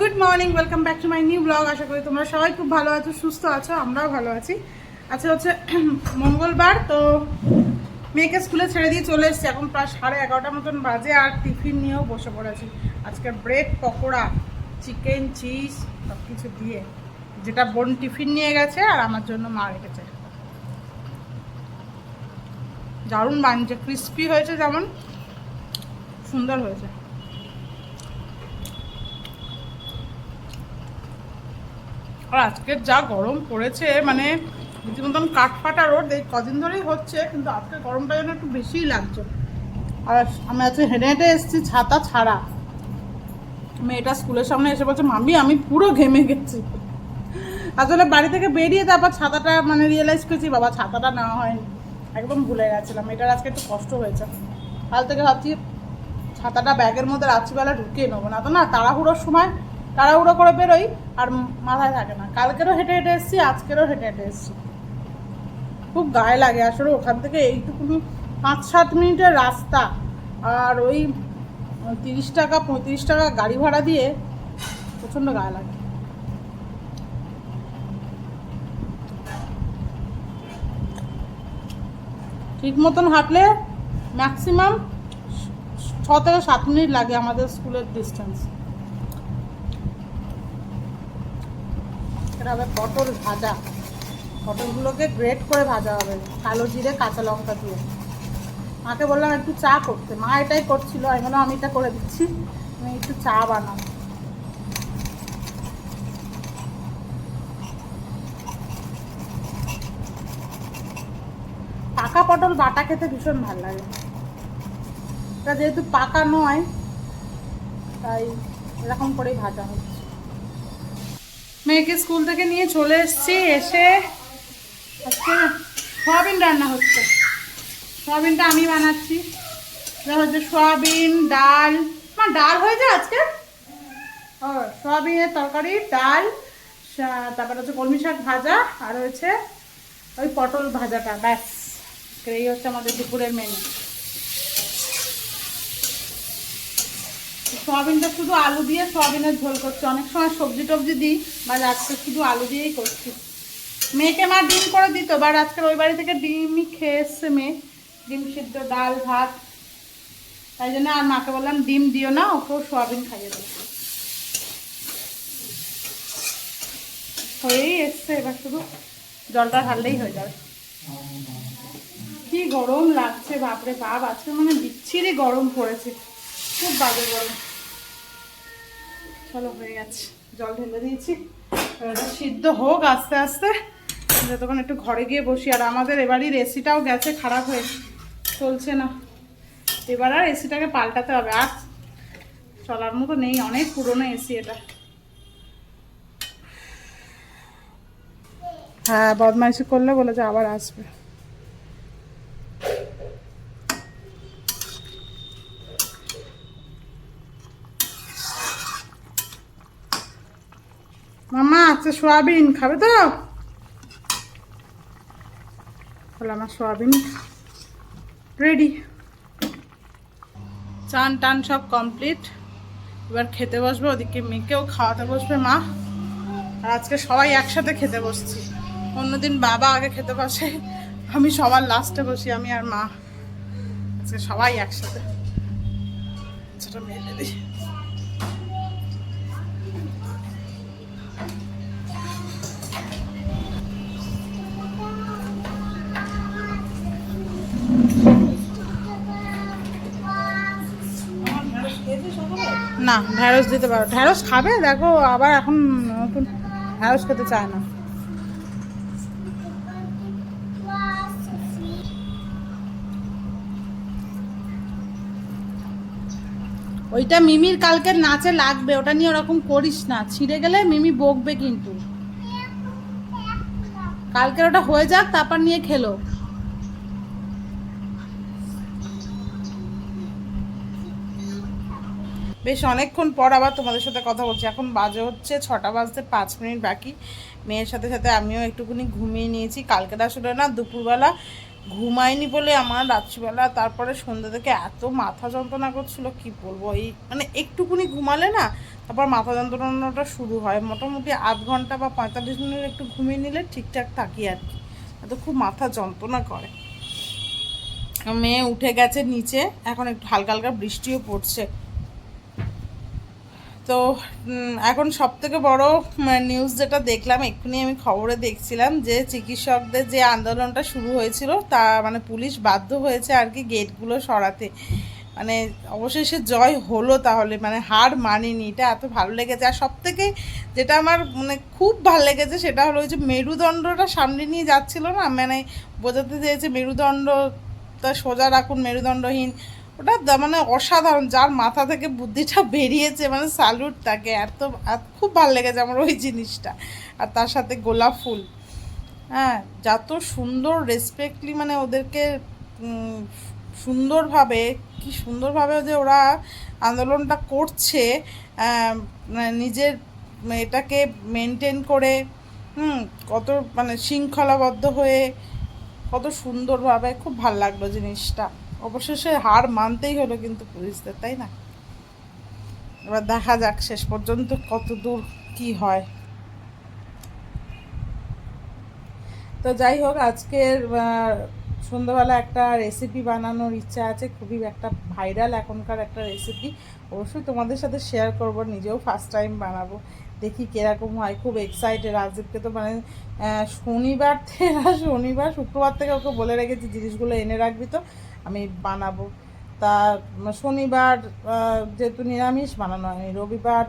Good morning, welcome back to my new blog. আশা করি তোমরা সবাই খুব ভালো আছো, সুস্থ আছো, আমরাও ভালো আছি। আচ্ছা হচ্ছে মঙ্গলবার, তো মেয়েকে স্কুলে ছেড়ে দিয়ে চলে এসেছি। এখন প্রায় সাড়ে এগারোটার মতন বাজে আর টিফিন নিয়েও বসে পড়েছি। আজকে ব্রেড, পকোড়া, চিকেন, চিজ সব কিছু দিয়ে। যেটা বোন টিফিন নিয়ে গেছে আর আমার জন্য মা রেখেছে। দারুণ বানিয়েছে ক্রিস্পি হয়েছে যেমন, সুন্দর হয়েছে। আর আজকে যা গরম পড়েছে মানে রীতিমতন কাঠফাটা রোড এই কদিন ধরেই হচ্ছে, কিন্তু আজকে গরমটা যেন একটু বেশিই লাগছে। আর আমি আজকে হেঁটে হেঁটে এসেছি ছাতা ছাড়া। মেয়েটা স্কুলের সামনে এসে বলছে মামি আমি পুরো ঘেমে গেছি। আসলে বাড়ি থেকে বেরিয়ে তারপর ছাতাটা মানে রিয়েলাইজ করেছি, বাবা, ছাতাটা নেওয়া হয়নি। একদম ভুলে গেছিলাম এটার আজকে একটু কষ্ট হয়েছে। কাল থেকে ভাবছি, ছাতাটা ব্যাগের মধ্যে রাত্রিবেলা ঢুকিয়ে নেব, না তো না, তাড়াহুড়োর সময় তাড়াহুড়ো করে বেরোই আর মাথায় থাকে না। কালকেরও হেঁটে হেঁটে এসেছি, আজকেরও হেঁটে হেঁটে এসেছি। খুব গায়ে লাগে আসলে ওখান থেকে এইটুকুনি পাঁচ সাত মিনিটের রাস্তা আর ওই তিরিশ টাকা, পঁয়ত্রিশ টাকা গাড়ি ভাড়া দিয়ে প্রচণ্ড গায়ে লাগে। ঠিক মতন হাঁটলে ম্যাক্সিমাম ছ থেকে সাত মিনিট লাগে আমাদের স্কুলের ডিস্টেন্স এটা হবে পটল ভাজা। পটলগুলোকে গ্রেট করে ভাজা হবে, কালো জিরে, কাঁচা লঙ্কা দিয়ে। মাকে বললাম, একটু চা করতে। মা এটাই করছিল, আমি বললাম, আমি এটা করে দিচ্ছি আমি একটু চা বানাবো পাকা পটল বাটা খেতে ভীষণ ভালো লাগে। এটা যেহেতু পাকা নয়, তাই এরকম করেই ভাজা হচ্ছে। মেয়েকে স্কুল থেকে নিয়ে চলে এসেছি, এসে আজকে সয়াবিন রান্না হচ্ছে। সয়াবিনটা আমি বানাচ্ছি। হচ্ছে সয়াবিন, ডাল। আমার ডাল হয়ে যায় আজকে? ও সয়াবিনের তরকারি, ডাল তারপরে হচ্ছে কলমি শাক ভাজা, আর হচ্ছে ওই পটল ভাজাটা, ব্যাস। এই হচ্ছে আমাদের দুপুরের মেনু সয়াবিনটা শুধু আলু দিয়ে সয়াবিনের ঝোল করছি। অনেক সময় সবজি টবজি দিই বা আজকে শুধু আলু দিয়েই করছি। মেয়েকে মা ডিম করে দিত বা আজকের ওই বাড়ি থেকে ডিমই খেয়ে এসছে মেয়ে। ডিম সিদ্ধ, ডাল, ভাত। তাই জন্য আর মাকে বললাম, ডিম দিও না, ওকেও সয়াবিন খাইয়ে দেবো হয়েই এসছে এবার শুধু জলটা ঢাললেই হয়ে যাবে। কি গরম লাগছে, বাপরে বাপ! আজকে মানে বিচ্ছিরি গরম পড়েছে। খুব বাজে গরম। চলো, হয়ে গেছে। জল ঢেলে দিয়েছি। সিদ্ধ হোক আস্তে আস্তে। যতক্ষণ একটু ঘরে গিয়ে বসি। আর আমাদের এবারই এসিটাও গেছে, খারাপ হয়ে চলছে না। এবার আর এসিটাকে পাল্টাতে হবে। আর চলার মতো নেই, অনেক পুরনো এসি এটা। হ্যাঁ বদমাইশি করলে বলেছে আবার আসবে। আচ্ছা সোয়াবিন খাবে তো? আমার সোয়াবিন রেডি চান টান সব কমপ্লিট এবার খেতে বসবে, ওদিকে মেয়েকেও খাওয়াতে বসবে মা। আর আজকে সবাই একসাথে খেতে বসছি। অন্যদিন বাবা আগে খেতে বসে, আমি সবার লাস্টে বসি, আমি আর মা। আজকে সবাই একসাথে। সেটা মেলে দিই। না ঢ্যাঁড়স দিতে পারো। ঢ্যাঁড়স খাবে, দেখো আবার এখন নতুন ঢ্যাঁড়স খেতে চায় না। ওইটা মিমির কালকে নাচে লাগবে, ওটা নিয়ে ওরকম করিস না। ছিঁড়ে গেলে মিমি বকবে কিন্তু। কালকের ওটা হয়ে যাক, তারপর নিয়ে খেলো। বেশ অনেকক্ষণ পর আবার তোমাদের সাথে কথা বলছি। এখন বাজে হচ্ছে ছটা বাজতে পাঁচ মিনিট বাকি। মেয়ের সাথে সাথে আমিও একটুখানি ঘুমিয়ে নিয়েছি। কালকে আসলে না দুপুরবেলা ঘুমাইনি বলে আমার, রাত্রিবেলা তারপরে সন্ধ্যা থেকে এত মাথা যন্ত্রণা করছিল, কি বলব? এই মানে একটুকুনি ঘুমালে না তারপর মাথা যন্ত্রণাটা শুরু হয়। মোটামুটি আধ ঘণ্টা বা পঁয়তাল্লিশ মিনিট একটু ঘুমিয়ে নিলে ঠিকঠাক থাকি আর কি। তো খুব মাথা যন্ত্রণা করে। মেয়ে উঠে গেছে নিচে, এখন একটু হালকা হালকা বৃষ্টিও পড়ছে। তো এখন সব থেকে বড় নিউজ যেটা দেখলাম, এক্ষুনি আমি খবরে দেখছিলাম যে চিকিৎসকদের যে আন্দোলনটা শুরু হয়েছিল, তা মানে পুলিশ বাধ্য হয়েছে আর কি গেটগুলো সরাতে। মানে অবশেষে জয় হলো তাহলে মানে হার মানিনি, এটা এত ভালো লেগেছে। আর সব থেকে যেটা আমার মানে খুব ভালো লেগেছে, সেটা হলো ওই যে মেরুদণ্ডটা সামনে নিয়ে যাচ্ছিল না? মানে বোঝাতে চেয়েছে মেরুদণ্ডটা সোজা রাখুন, মেরুদণ্ডহীন। ওটা মানে অসাধারণ, যার মাথা থেকে বুদ্ধিটা বেরিয়েছে মানে স্যালুট তাকে, এত খুব ভালো লেগেছে আমার ওই জিনিসটা। আর তার সাথে গোলাপ ফুল। হ্যাঁ যত সুন্দর রেসপেক্টলি মানে ওদেরকে সুন্দরভাবে, কি সুন্দরভাবে যে ওরা আন্দোলনটা করছে মানে নিজের এটাকে মেনটেন করে, হুম, কত মানে শৃঙ্খলাবদ্ধ হয়ে, কত সুন্দরভাবে, খুব ভালো লাগল জিনিসটা। অবশেষে হার মানতেই হলো কিন্তু পুলিশদের, তাই না? এবার দেখা যাক শেষ পর্যন্ত কত দূর কি হয়। তো যাই হোক, আজকের সন্ধ্যাবেলা একটা রেসিপি বানানোর ইচ্ছা আছে, খুবই একটা ভাইরাল এখনকার একটা রেসিপি অবশ্যই তোমাদের সাথে শেয়ার করব, নিজেও ফার্স্ট টাইম বানাবো। দেখি কীরকম হয়, খুব এক্সাইটেড রাজদীপকে তো মানে শনিবার থেকে, শনিবার, শুক্রবার থেকে ওকে বলে রেখেছি, জিনিসগুলো এনে রাখবি তো। আমি বানাবো। তা শনিবার যেহেতু নিরামিষ, বানানো হয়নি। রবিবার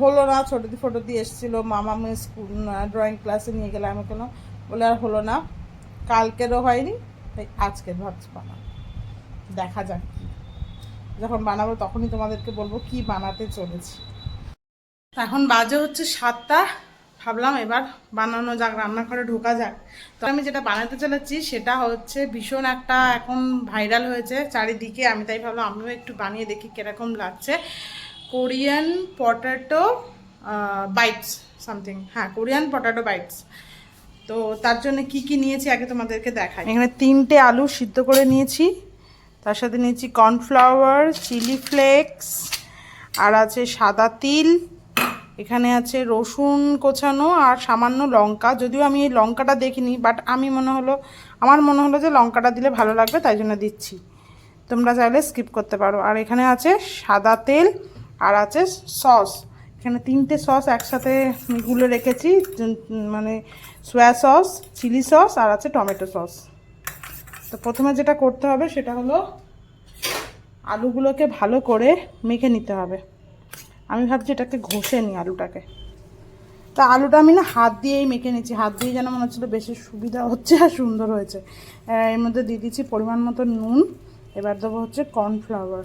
হলো না ছোটো ফটো দিয়ে এসেছিল। মামা মেয়ে স্কুল ড্রয়িং ক্লাসে নিয়ে গেলে আমি কোনো বলে আর হলো না, কালকেরও হয়নি, তাই আজকের ভাবছি বানাবো। দেখা যাক। যখন বানাবো তখনই তোমাদেরকে বলব কি বানাতে চলেছি। এখন বাজে হচ্ছে সাতটা। ভাবলাম এবার বানানো যাক রান্নাঘরে ঢোকা যাক। তো আমি যেটা বানাতে চলেছি সেটা হচ্ছে ভীষণ একটা এখন ভাইরাল হয়েছে চারিদিকে। আমি তাই ভাবলাম আমিও একটু বানিয়ে দেখি কীরকম লাগছে। কোরিয়ান পটাটো বাইটস সামথিং হ্যাঁ কোরিয়ান পটাটো বাইটস তো তার জন্য কি কি নিয়েছি আগে তোমাদেরকে দেখাই। এখানে তিনটে আলু সিদ্ধ করে নিয়েছি। তার সাথে নিয়েছি কর্নফ্লাওয়ার চিলি ফ্লেক্স আর আছে সাদা তিল এখানে আছে রসুন কোচানো আর সামান্য লঙ্কা। যদিও আমি এই লঙ্কাটা দেখিনি বাট আমি মনে হলো, আমার মনে হলো যে লঙ্কাটা দিলে ভালো লাগবে, তাই জন্য দিচ্ছি। তোমরা চাইলে স্কিপ করতে পারো। আর এখানে আছে সাদা তেল আর আছে সস এখানে তিনটে সস একসাথে গুলে রেখেছি মানে সোয়া সস চিলি সস আর আছে টমেটো সস তো প্রথমে যেটা করতে হবে সেটা হলো আলুগুলোকে ভালো করে মেখে নিতে হবে। আমি ভাবছি এটাকে ঘষে নিই আলুটাকে। তা আলুটা আমি না হাত দিয়েই মেখে নিচ্ছি। হাত দিয়ে যেন মনে হচ্ছিল বেশি সুবিধা হচ্ছে আর সুন্দর হয়েছে। এর মধ্যে দিয়ে দিচ্ছি পরিমাণ মতো নুন। এবার দেবো হচ্ছে কর্নফ্লাওয়ার।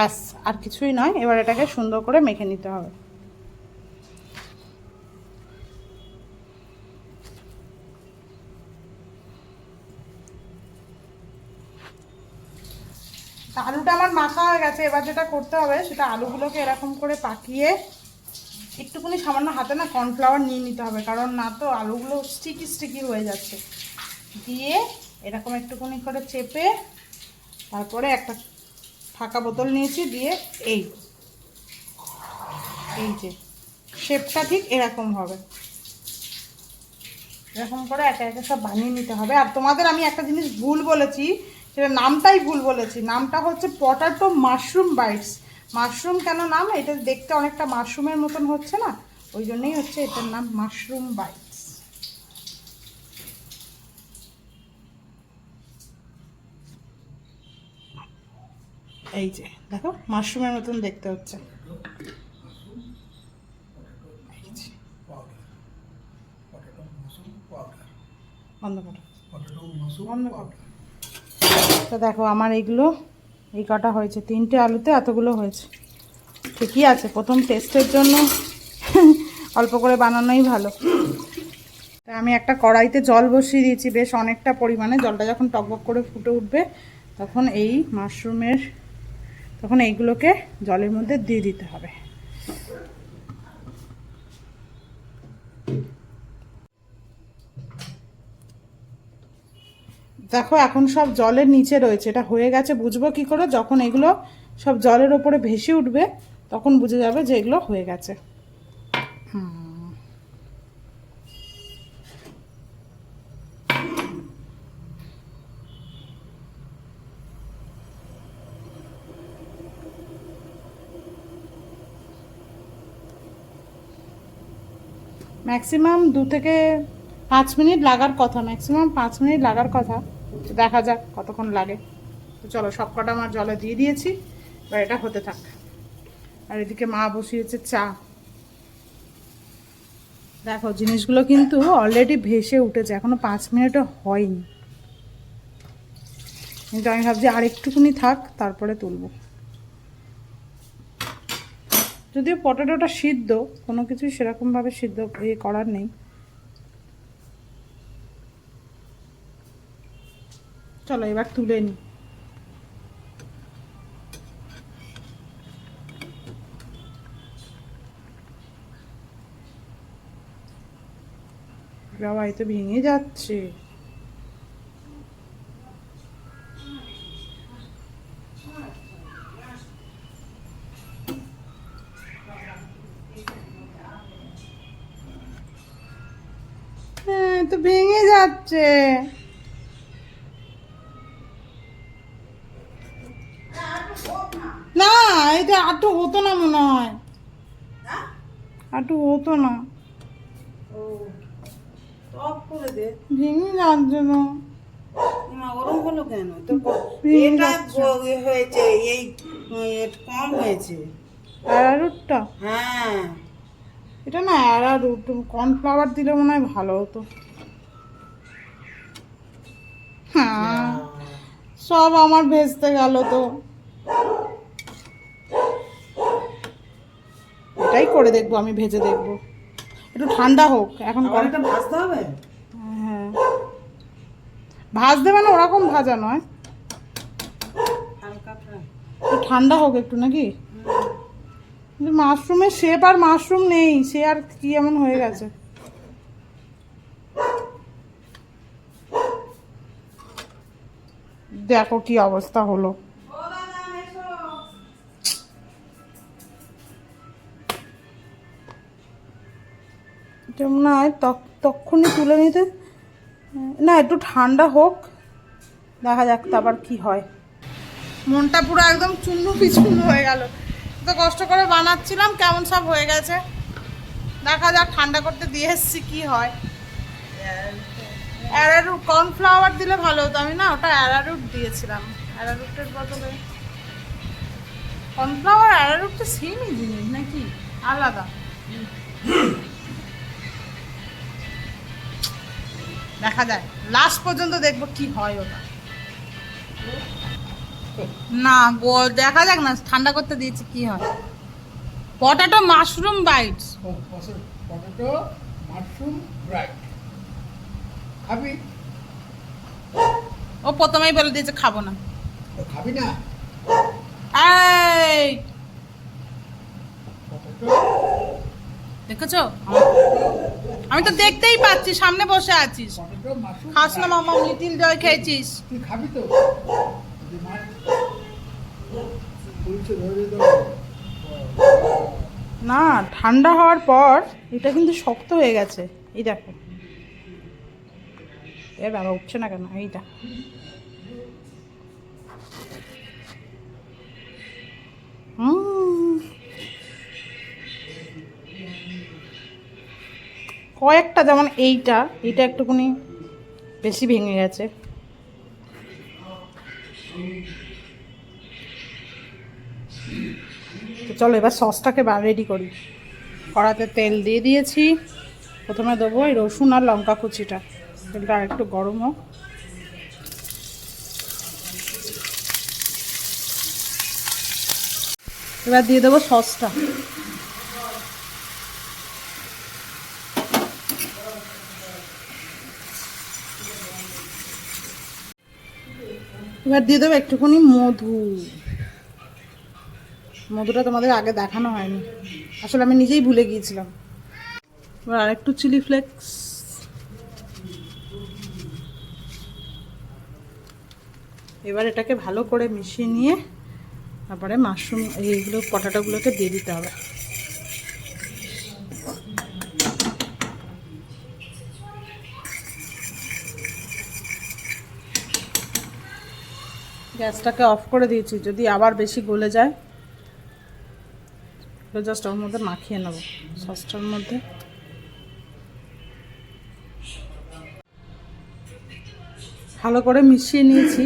ব্যাস, আর কিছুই নয়, এবার এটাকে সুন্দর করে মেখে নিতে হবে। আলুটা আমার মাখা হয়ে গেছে, এবার যেটা করতে হবে, সেটা আলুগুলোকে এরকম করে পাকিয়ে একটুখানি সামান্য হাতে না কর্নফ্লাওয়ার নিয়ে নিতে হবে, কারণ না তো আলুগুলো স্টিকি স্টিকি হয়ে যাচ্ছে। দিয়ে এরকম একটুখানি করে চেপে তারপরে একটা ফাঁকা বোতল নিয়েছি দিয়ে এই। এই যে শেপটা ঠিক এরকম হবে। এরকম করে একে একে সব বানিয়ে নিতে হবে। আর তোমাদের আমি একটা জিনিস ভুল বলেছি, সেটা নামটাই ভুল বলেছি। নামটা হচ্ছে পটাটো মাশরুম বাইটস মাশরুম কেন নাম? এটা দেখতে অনেকটা মাশরুমের মতন হচ্ছে না? ওই জন্যই হচ্ছে এটার নাম মাশরুম বাইটস এই যে, দেখো মাশরুমের মতন দেখতে হচ্ছে। তো দেখো, আমার এইগুলো, এই কটা হয়েছে। তিনটে আলুতে এতগুলো হয়েছে। ঠিকই আছে, প্রথম টেস্টের জন্য। অল্প করে বানানোই ভালো। তা আমি একটা কড়াইতে জল বসিয়ে দিয়েছি। বেশ অনেকটা পরিমাণে। জলটা যখন টকবক করে ফুটে উঠবে, তখন এই মাশরুমের তখন এইগুলোকে জলের মধ্যে দিয়ে দিতে হবে। দেখো, এখন সব জলের নিচে রয়েছে। এটা হয়ে গেছে, বুঝব কি করে? যখন এগুলো সব জলের ওপরে ভেসে উঠবে, তখন বুঝে যাবে যে এগুলো হয়ে গেছে। হুম। ম্যাক্সিমাম দু থেকে পাঁচ মিনিট লাগার কথা ম্যাক্সিমাম পাঁচ মিনিট লাগার কথা। দেখা যাক কতক্ষণ লাগে। তো চলো সব কটা আমার জলে দিয়ে দিয়েছি। এবার এটা হতে থাক। আর এদিকে মা বসিয়েছে চা। দেখো, জিনিসগুলো কিন্তু অলরেডি ভেসে উঠেছে, এখনও পাঁচ মিনিটও হয়নি। কিন্তু আমি ভাবছি আর একটুকুনি থাক, তারপরে তুলবো। যদিও পটেটোটা সিদ্ধ, কোনো কিছুই সেরকমভাবে সিদ্ধ ইয়ে করার নেই। চলো, এবার তুলে নি। বাবা এ তো ভেঙে যাচ্ছে। যাচ্ছে। না এটা আটু হতো না মনে হয়। আটু হতো না। ভেঙে যাচ্ছে না। ওরম হলো কেন? তো এটা হয়েছে এই কম হয়েছে। অ্যারারুটটা? হ্যাঁ। এটা না অ্যারারুট কর্নফ্লাওয়ার দিলে মনে হয় ভালো হতো। হ্যাঁ সব আমার ভেস্তে গেল তো। এটাই করে দেখব আমি ভেজে দেখব। একটু ঠান্ডা হোক এখন এটা ভাজতে হবে? হ্যাঁ। ভাজতে মানে ওরকম ভাজা নয়। একটু ঠান্ডা হোক একটু নাকি? মাশরুমের শেপ আর মাশরুম নেই সে আর কি এমন হয়ে গেছে? দেখো কি অবস্থা হলো। তখ- তক্ষুনি তুলে নিতে। না, একটু ঠান্ডা হোক। দেখা যাক তারপর কি হয়। মনটা পুরো একদম চূর্ণ বিচূর্ণ হয়ে গেল। তো কষ্ট করে বানাচ্ছিলাম, কেমন সব হয়ে গেছে। দেখা যাক ঠান্ডা করতে দিয়ে এসছি কি হয়। অ্যারারুট, কর্নফ্লাওয়ার দিলে ভালো হতো। আমি না ওটা অ্যারারুট দিয়েছিলাম। অ্যারারুটের বদলে। কর্নফ্লাওয়ার, অ্যারারুট তো সেমই জিনিস নাকি? আলাদা। দেখা যায়। লাস্ট পর্যন্ত দেখব কি হয় ওটা। না গো- দেখা যাক না। ঠান্ডা করতে দিয়েছি, কি হয়। Potato mushroom bites potato mushroom bright খাবি? ও প্রথমেই বলে দিয়েছে খাব না। খাবি না? এই! দেখেছ? আমি তো দেখতেই পাচ্ছি সামনে বসে আছিস। খাস না মামা লিটিল জয় খেয়েছিস। তুই খাবি তো? না ঠান্ডা হওয়ার পর এটা কিন্তু শক্ত হয়ে গেছে। এই দেখো। এ বাবা উঠছে না কেন? এইটা। কয়েকটা যেমন এইটা এইটা একটুখানি বেশি ভেঙে গেছে। তো চলো এবার সসটাকে রেডি করি। কড়াতে তেল দিয়ে দিয়েছি। প্রথমে দেবো এই রসুন আর লঙ্কা কুচিটা। তেলটা আর একটু গরম হোক। এবার দিয়ে দেবো সসটা। এবার দিয়ে দেবো একটুখানি মধু। মধুটা তোমাদের আগে দেখানো হয়নি। আসলে আমি নিজেই ভুলে গিয়েছিলাম। এবার আরেকটু চিলি ফ্লেক্স এবার এটাকে ভালো করে মিশিয়ে নিয়ে তারপরে মাশরুম এইগুলো, পটাটোগুলোকে দিয়ে দিতে হবে। গ্যাসটাকে অফ করে দিয়েছি, যদি আবার বেশি গলে যায় জাস্ট ওর মধ্যে মাখিয়ে নেব, সসটার মধ্যে। ভালো করে মিশিয়ে নিয়েছি।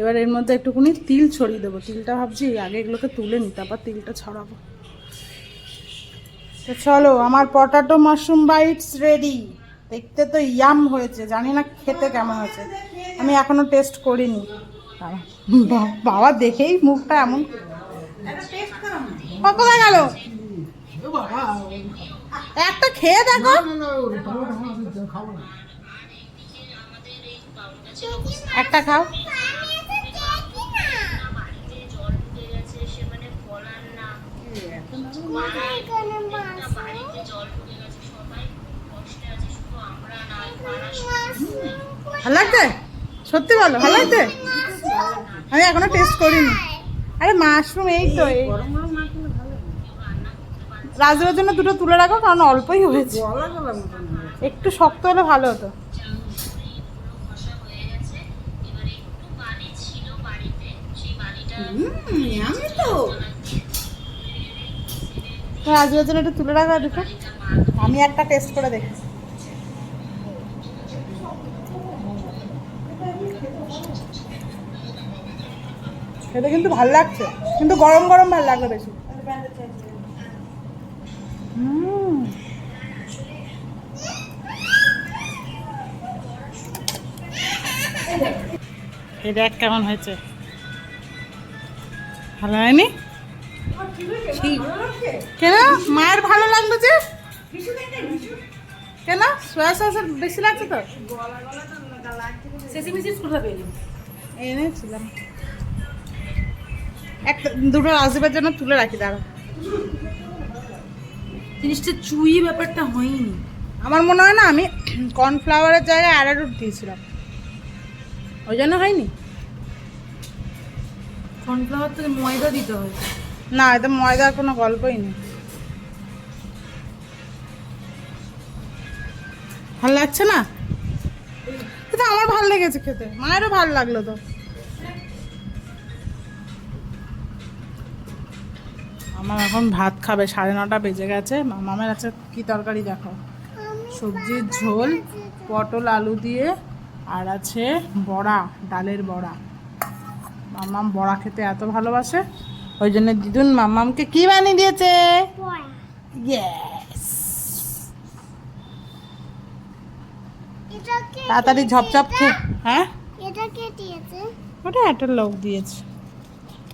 এবার এর মধ্যে একটুখানি তিল ছড়িয়ে দেবো। তিলটা ভাবছি আগে এগুলোকে তুলে নিই তারপর তিলটা ছড়াবো। তো চলো, আমার পটাটো মাশরুম বাইটস রেডি দেখতে তো ইয়াম হয়েছে, জানি না খেতে কেমন হয়েছে। আমি এখনও টেস্ট করিনি। বাবা দেখেই মুখটা এমন। কোথায় গেল? একটা খেয়ে দেখো। একটা খাও। ভালো লাগছে? সত্যি বলো ভালো লাগছে? আমি এখনও টেস্ট করিনি। আরে মাশরুম এই তো এই। রাজুরের জন্য দুটো তুলে রাখো কারণ অল্পই হয়েছে। একটু শক্ত হলে ভালো হতো। হুম আমি তো। তো রাজুরের জন্য একটু তুলে রাখো দুটো আমি একটা টেস্ট করে দেখি। খেতে কিন্তু ভালো লাগছে, কিন্তু গরম গরম ভালো লাগবে বেশি। এই দেখ কেমন হয়েছে। ভালো হয়নি? কেন? মায়ের ভালো লাগল যে? কেন? সোয়া সসের বেশি লাগছে তো? এনেছিলাম। একটা দুটো রাজদীপের জন্য তুলে রাখি দাঁড়া জিনিসটা চুই ব্যাপারটা হয়নি। আমার মনে হয় না আমি কর্নফ্লাওয়ারের জায়গায় অ্যারারুট দিয়েছিলাম। ওই জন্য হয়নি? কর্নফ্লাওয়ার থেকে ময়দা দিতে হয়। না, এতে ময়দার কোনো গল্পই নেই। ভালো লাগছে না? কিন্তু আমার ভালো লেগেছে খেতে। মায়েরও ভালো লাগল তো। আমার এখন ভাত খাবে, সাড়ে নটা বেজে গেছে। মামামের আছে কি তরকারি দেখো? সবজির ঝোল, পটল, আলু দিয়ে, আর আছে বড়া, ডালের বড়া। মামাম বড়া খেতে এত ভালোবাসে। ওই জন্য দিদুন মামামকে কি বানিয়ে দিয়েছে? তাড়াতাড়ি ঝপঝপ খেয়ে হ্যাঁ? ওটা একটা লোক দিয়েছে।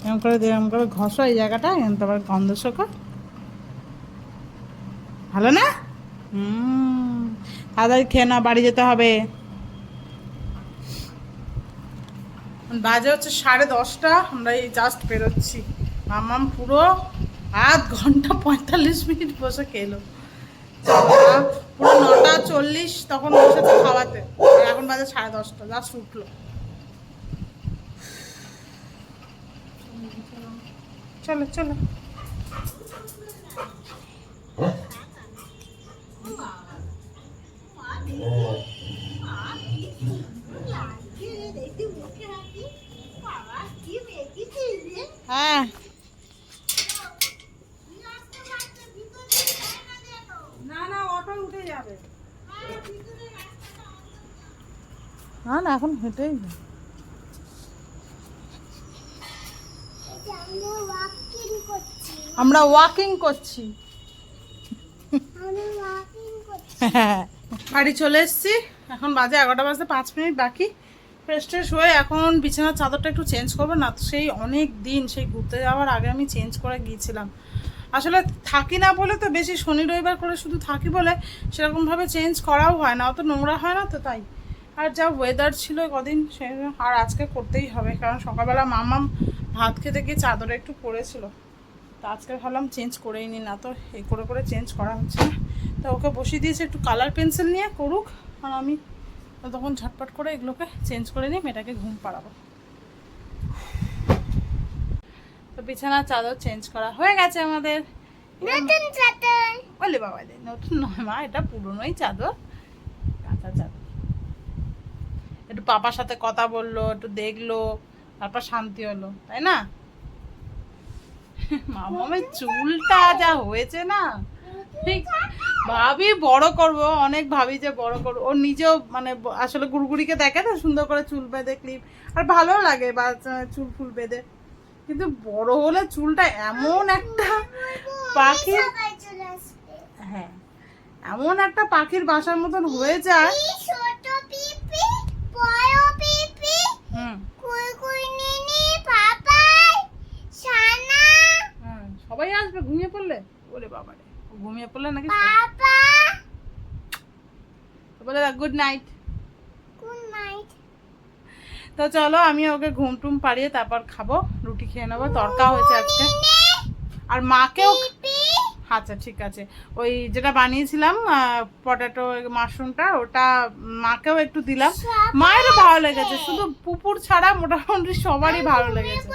এরকম করে এরকম করে ঘষো এই জায়গাটা এরকম তারপর গন্ধ শোকো। ভালো না? হুম তাড়াতাড়ি খেয়ে না বাড়ি যেতে হবে। বাজে হচ্ছে সাড়ে দশটা আমরা এই জাস্ট বেরোচ্ছি। মামাম পুরো আধ ঘণ্টা পঁয়তাল্লিশ মিনিট বসে খেলো। পুরো নটা চল্লিশ তখন বসেছে খাওয়াতে। এখন বাজে সাড়ে দশটা জাস্ট উঠল। চলো চলো। হ্যাঁ না না অটো উঠে যাবে না না, এখন হেঁটেই। আমরা ওয়াকিং করছি। বাড়ি চলে এসছি। এখন বাজে এগারোটা বাজতে পাঁচ মিনিট বাকি। ফ্রেশ ট্রেশ হয়ে এখন বিছানার চাদরটা একটু চেঞ্জ করব। না, সেই অনেক দিন সেই ঘুরতে যাওয়ার আগে আমি চেঞ্জ করে গিয়েছিলাম। আসলে থাকি না বলে তো বেশি শনি রবিবার করে শুধু থাকি বলে সেরকমভাবে চেঞ্জ করাও হয় না। অত নোংরা হয় না তো তাই। আর যা ওয়েদার ছিল কদিন সে আর আজকে করতেই হবে। কারণ সকালবেলা মামাম ভাত খেতে গিয়ে চাদরে একটু পড়েছিল। তো আজকে ভাবলাম চেঞ্জ করেই নি না তো এই করে করে চেঞ্জ করা হচ্ছে না। তো ওকে বসিয়ে দিয়েছে একটু কালার পেন্সিল নিয়ে করুক আর আমি তখন ঝটপট করে এগুলোকে চেঞ্জ করে নিই মেয়েটাকে ঘুম পাড়াবো। তো বিছানার চাদর চেঞ্জ করা হয়ে গেছে আমাদের। নতুন চাদর। বলে বাবা নতুন নয় মা এটা পুরনোই চাদর। কাঁচা চাদর। একটু পাপার সাথে কথা বলল, একটু দেখল, তারপর শান্তি হলো, তাই না? মামামের চুলটা যা হয়েছে না, ঠিক। ভাবি বড় করব, অনেক ভাবি যে বড় করব। ও নিজেও মানে আসলে গুড়গুড়িকে দেখে না, সুন্দর করে চুল বেঁধে ক্লিপ আর ভালো লাগে বা চুল ফুল বেঁধে। কিন্তু বড় হলে চুলটা এমন একটা আসবে হ্যাঁ এমন একটা পাখির বাসার মতন হয়ে যায়। বড় পিপি পাপাই সানা। হ্যাঁ সবাই আসবে ঘুমিয়ে পড়লে? ওরে বাবা রে ঘুমিয়ে পড়লে নাকি পাপা। বলে গুড নাইট গুড নাইট তো চলো আমি ওকে ঘুম টুম পাড়িয়ে তারপর খাব রুটি খেয়ে নেব তরকা হয়েছে আজকে। আর মাকেও আচ্ছা ঠিক আছে। ওই যেটা বানিয়েছিলাম পটেটো মাশরুমটা ওটা মাকেও একটু দিলাম। মায়েরও ভালো লেগেছে শুধু পুপুর ছাড়া মোটামুটি সবারই ভালো লেগেছে।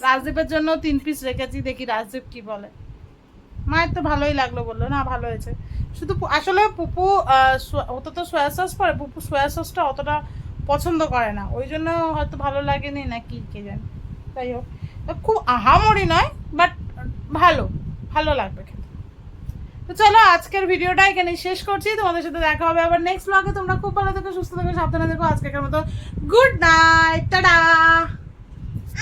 রাজদীপের জন্য তিন পিস রেখেছি দেখি রাজদীপ কি বলে। মায়ের তো ভালোই লাগল বলল না ভালো হয়েছে। শুধু আসলে পুপু সো- তো সয়া সস পরে পুপু সয়া সসটা অতটা পছন্দ করে না। ওই জন্য হয়তো ভালো লাগেনি না কি কে জানে। তাই হোক। খুব আহামরি নয় বাট ভালো ভালো লাগবে খেতে। তো চলো, আজকের ভিডিওটা এখানে শেষ করছি। তোমাদের সাথে দেখা হবে আবার নেক্সট ব্লগে তোমরা খুব ভালো থেকো, সুস্থ থেকো, সাবধানে থেকো। আজকের মতো গুড নাইট টাটা